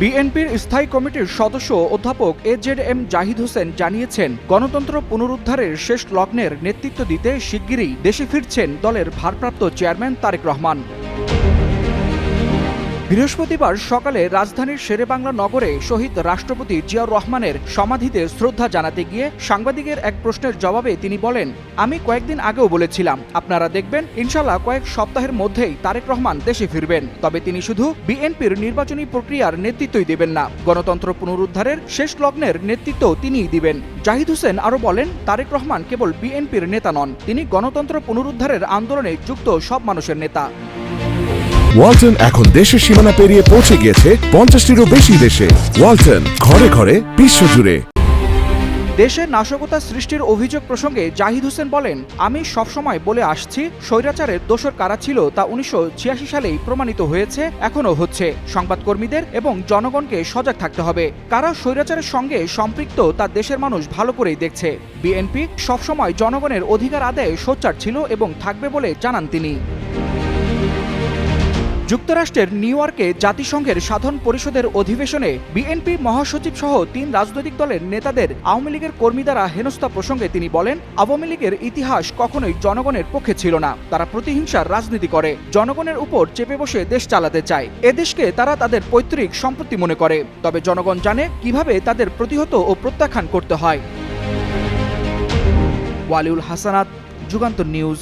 বিএনপির স্থায়ী কমিটির সদস্য অধ্যাপক A Z M Zahid Hossain জানিয়েছেন, গণতন্ত্র পুনরুদ্ধারের শেষ লগ্নের নেতৃত্ব দিতে শিগগিরই দেশে ফিরছেন দলের ভারপ্রাপ্ত চেয়ারম্যান তারেক রহমান। বৃহস্পতিবার সকালে রাজধানীর শেরেবাংলা নগরে শহীদ রাষ্ট্রপতি জিয়াউর রহমানের সমাধিতে শ্রদ্ধা জানাতে গিয়ে সাংবাদিকের এক প্রশ্নের জবাবে তিনি বলেন, আমি কয়েকদিন আগেও বলেছিলাম, আপনারা দেখবেন ইনশাল্লাহ কয়েক সপ্তাহের মধ্যেই তারেক রহমান দেশে ফিরবেন। তবে তিনি শুধু বিএনপির নির্বাচনী প্রক্রিয়ার নেতৃত্বই দেবেন না, গণতন্ত্র পুনরুদ্ধারের শেষ লগ্নের নেতৃত্ব তিনিই দিবেন। জাহিদ হোসেন আরও বলেন, তারেক রহমান কেবল বিএনপির নেতা নন, তিনি গণতন্ত্র পুনরুদ্ধারের আন্দোলনে যুক্ত সব মানুষের নেতা। ওয়ালটন এখন দেশের সীমানা পেরিয়ে পৌঁছে গিয়েছে পঞ্চাশটিরও বেশি দেশে। ওয়ালটন, ঘরে ঘরে, বিশ্বজুড়ে। দেশে নাশকতা সৃষ্টির অভিযোগ প্রসঙ্গে জাহিদ হোসেন বলেন, আমি সবসময় বলে আসছি, স্বৈরাচারের দোষর কারা ছিল তা উনিশশো ছিয়াশি সালেই প্রমাণিত হয়েছে, এখনও হচ্ছে। সংবাদকর্মীদের এবং জনগণকে সজাগ থাকতে হবে। কারা স্বৈরাচারের সঙ্গে সম্পৃক্ত তা দেশের মানুষ ভালো করেই দেখছে। বিএনপি সবসময় জনগণের অধিকার আদায়ে সোচ্চার ছিল এবং থাকবে বলে জানান তিনি। যুক্তরাষ্ট্রের নিউ ইয়র্কে জাতিসংঘের সাধারণ পরিষদের অধিবেশনে বিএনপি মহাসচিব সহ তিন রাজনৈতিক দলের নেতাদের আওয়ামী লীগের কর্মী দ্বারা হেনস্থা প্রসঙ্গে তিনি বলেন, আওয়ামী লীগের ইতিহাস কখনোই জনগণের পক্ষে ছিল না। তারা প্রতিহিংসার রাজনীতি করে। জনগণের উপর চেপে বসে দেশ চালাতে চায়। এদেশকে তারা তাদের পৈতৃক সম্পত্তি মনে করে। তবে জনগণ জানে কীভাবে তাদের প্রতিহত ও প্রত্যাখ্যান করতে হয়। ওয়ালিউল হাসানাত, যুগান্তর নিউজ।